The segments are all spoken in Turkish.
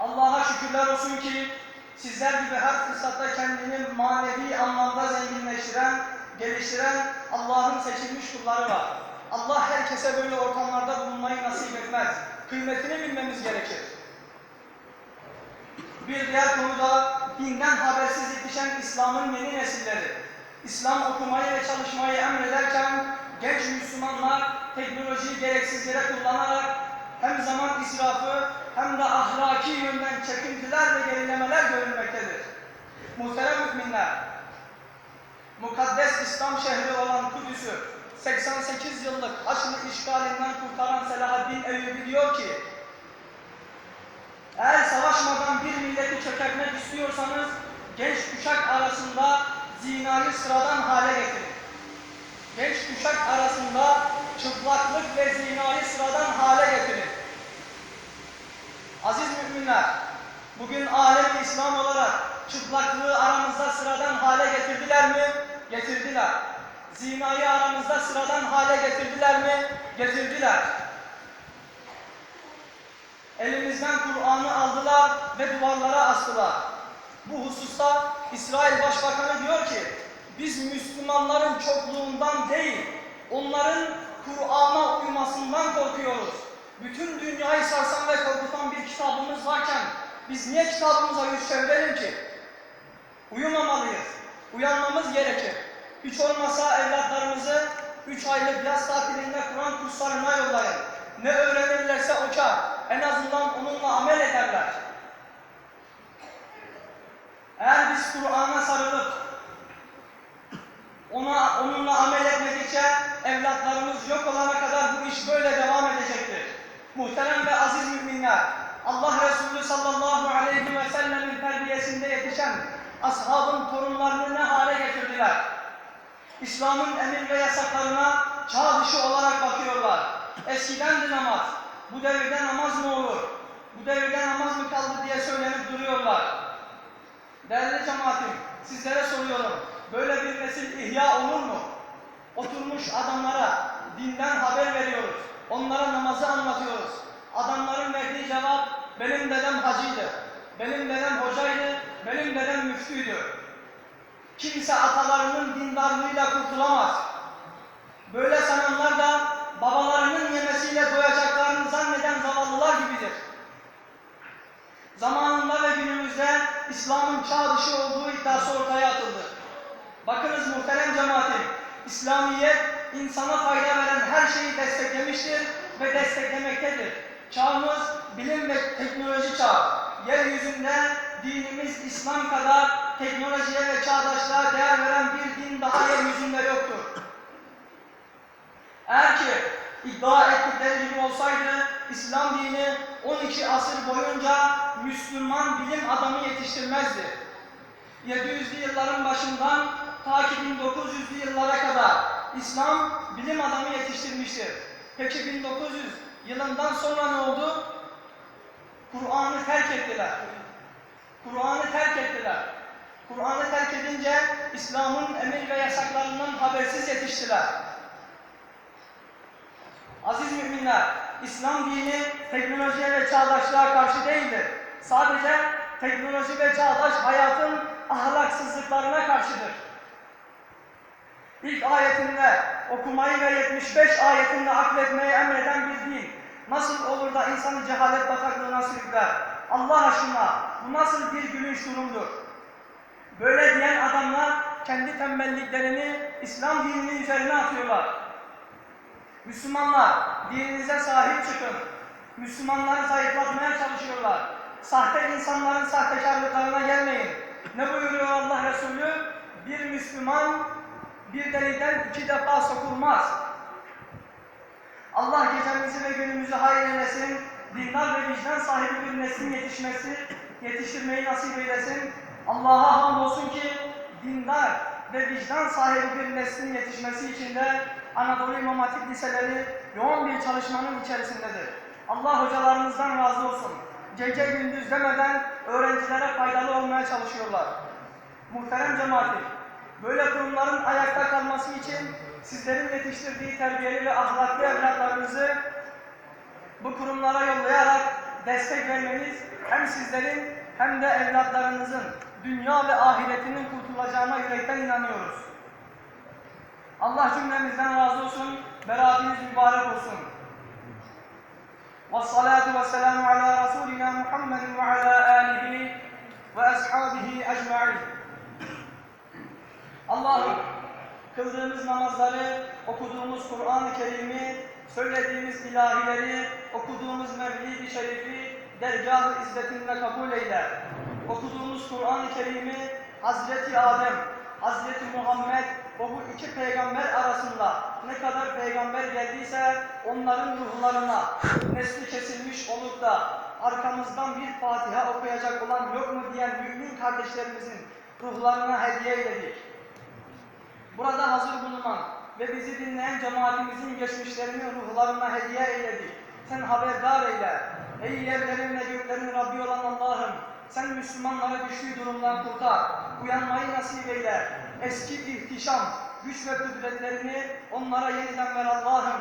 Allah'a şükürler olsun ki sizler gibi her fırsatta kendini manevi anlamda zenginleştiren, geliştiren Allah'ın seçilmiş kulları var. Allah herkese böyle ortamlarda bulunmayı nasip etmez. Kıymetini bilmemiz gerekir. Bir diğer konu da dinden habersiz yetişen İslam'ın yeni nesilleri. İslam okumayı ve çalışmayı emrederken genç Müslümanlar teknolojiyi gereksiz yere kullanarak hem zaman israfı hem de ahlaki yönden çekintiler ve gerilemeler görülmektedir. Muhterem müminler, mukaddes İslam şehri olan Kudüs'ü 88 yıllık Haçlı işgalinden kurtaran Selahaddin Eyyubi diyor ki, eğer savaşmadan bir milleti çökertmek istiyorsanız genç kuşak arasında zinayı sıradan hale getirin. Genç kuşak arasında çıplaklık ve zinayı sıradan hale getirin. Aziz müminler, bugün alem İslam olarak çıplaklığı aramızda sıradan hale getirdiler mi? Getirdiler. Zinayı aramızda sıradan hale getirdiler mi? Getirdiler. Elimizden Kur'an'ı aldılar ve duvarlara astılar. Bu hususta İsrail Başbakanı diyor ki, biz Müslümanların çokluğundan değil, onların Kur'an'a uymasından korkuyoruz. Bütün dünyayı sarsan ve korkutan bir kitabımız varken biz niye kitabımıza yüz çevirelim ki? Uyumamalıyız. Uyanmamız gerekir. Hiç olmasa evlatlarımızı üç aylık yaz tatilinde Kur'an kurslarına yollayın. Ne öğrenirlerse o. En azından onunla amel ederler. Eğer biz Kur'an'a sarılıp ona onunla amel evlatlarımız yok olana kadar bu iş böyle devam edecektir. Muhterem ve aziz müminler, Allah Resulü sallallahu aleyhi ve sellemin terbiyesinde yetişen ashabın torunlarını ne hale getirdiler? İslam'ın emir ve yasaklarına çağ dışı olarak bakıyorlar. Eskidendi namaz, bu devirde namaz mı olur? Bu devirde namaz mı kaldı diye söylenip duruyorlar. Değerli cemaatim, sizlere soruyorum. Böyle bir nesil ihya olur? Oturmuş adamlara dinden haber veriyoruz. Onlara namazı anlatıyoruz. Adamların verdiği cevap, benim dedem hacıydı. Benim dedem hocaydı. Benim dedem müftüydü. Kimse atalarının dindarlığıyla kurtulamaz. Böyle sananlar da babalarının yemesiyle doyacaklarını zanneden zavallılar gibidir. Zamanında ve günümüzde İslam'ın çağ dışı olduğu iddiası ortaya atıldı. Bakınız muhterem cemaatim, İslamiyet insana fayda veren her şeyi desteklemiştir ve desteklemektedir. Çağımız bilim ve teknoloji çağı. Yeryüzünde dinimiz İslam kadar teknolojiye ve çağdaşlığa değer veren bir din daha yeryüzünde yoktur. Eğer ki iddia ettikleri gibi olsaydı İslam dini 12 asır boyunca Müslüman bilim adamı yetiştirmezdi. 700'lü yılların başından ta ki 1900'lü yıllara kadar İslam bilim adamı yetiştirmiştir. Peki 1900 yılından sonra ne oldu? Kur'an'ı terk ettiler. Kur'an'ı terk ettiler. Kur'an'ı terk edince İslam'ın emir ve yasaklarından habersiz yetiştiler. Aziz müminler, İslam dini teknolojiye ve çağdaşlığa karşı değildir. Sadece teknoloji ve çağdaş hayatın ahlaksızlıklarına karşıdır. İlk ayetinde okumayı ve 75 ayetinde akletmeyi emreden bir din nasıl olur da insanı cehalet bataklığına sürükler? Allah aşkına bu nasıl bir gülünç durumdur? Böyle diyen adamlar kendi tembelliklerini İslam dininin üzerine atıyorlar. Müslümanlar dininize sahip çıkın. Müslümanları zayıflatmaya çalışıyorlar. Sahte insanların sahtekarlıklarına gelmeyin. Ne buyuruyor Allah Resulü? Bir Müslüman bir deliden iki defa sokulmaz. Allah gecemizi ve günümüzü hayır eylesin. Dindar ve vicdan sahibi bir neslin yetişmesi, yetiştirmeyi nasip eylesin. Allah'a hamdolsun ki dindar ve vicdan sahibi bir neslin yetişmesi için de Anadolu İmam Hatip liseleri yoğun bir çalışmanın içerisindedir. Allah hocalarımızdan razı olsun. Gece gündüz demeden öğrencilere faydalı olmaya çalışıyorlar. Muhterem cemaatim, böyle kurumların ayakta kalması için sizlerin yetiştirdiği terbiyeli ve ahlaklı evlatlarınızı bu kurumlara yollayarak destek vermeniz hem sizlerin hem de evlatlarınızın dünya ve ahiretinin kurtulacağına yürekten inanıyoruz. Allah cümlemizden razı olsun, beraatiniz mübarek olsun. والصلاة والسلام على رسولنا محمد وعلى آله وأصحابه أجمعين Allah'ım kıldığımız namazları, okuduğumuz Kur'an-ı Kerim'i, söylediğimiz ilahileri, okuduğumuz mevlid-i şerifi dergah-ı izzetinde kabul eyle. Okuduğumuz Kur'an-ı Kerim'i Hazreti Adem, Hazreti Muhammed ve bu iki peygamber arasında ne kadar peygamber geldiyse onların ruhlarına nesli kesilmiş olup da arkamızdan bir Fatiha okuyacak olan yok mu diyen mümin kardeşlerimizin ruhlarına hediye eyledik. Burada hazır bulunan ve bizi dinleyen cemaatimizin geçmişlerini ruhlarına hediye eyledik. Sen haberdar eyle. Ey yerlerin ve göklerin Rabbi olan Allah'ım, sen Müslümanları düştüğü durumdan kurtar. Uyanmayı nasip eyle. Eski ihtişam, güç ve kudretlerini onlara yeniden ver Allah'ım.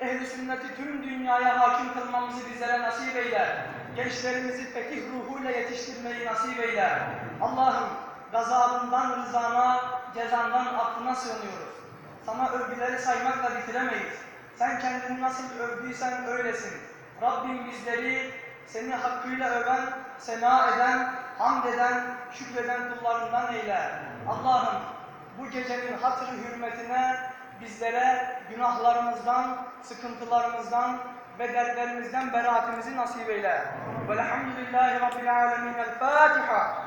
Ehl-i sünneti tüm dünyaya hakim kılmamızı bizlere nasip eyle. Gençlerimizi fekih ruhuyla yetiştirmeyi nasip eyle. Allah'ım gazabından rızana, cezandan affına sığınıyoruz. Sana övgüleri saymakla bitiremeyiz. Sen kendini nasıl övdüysen öylesin. Rabbim bizleri seni hakkıyla öven, sena eden, hamd eden, şükreden kullarından eyle. Allah'ım bu gecenin hatırı hürmetine bizlere günahlarımızdan, sıkıntılarımızdan ve dertlerimizden beraatimizi nasip eyle. Velhamdülillahi Rabbil alemin. El Fatiha.